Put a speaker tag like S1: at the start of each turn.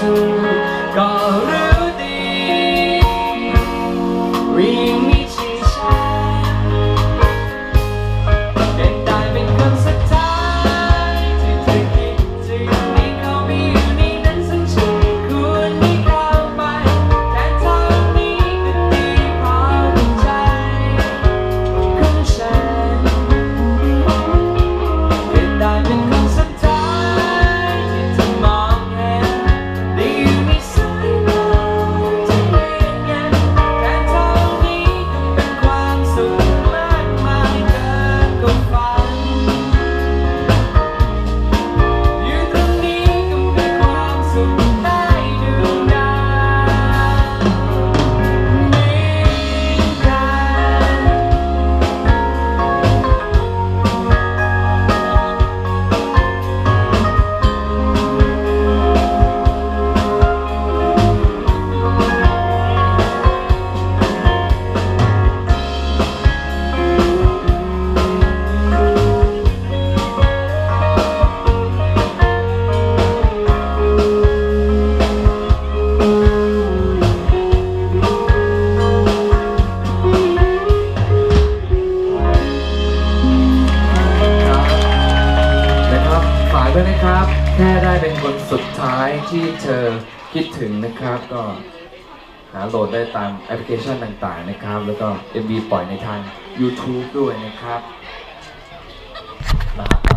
S1: Jesus. เป็นคนสุดท้ายที่เธอคิดถึงนะครับ ก็หาโหลดได้ตามแอปพลิเคชันต่างๆนะครับ แล้วก็ MV ปล่อยในทาง YouTube ด้วยนะครับ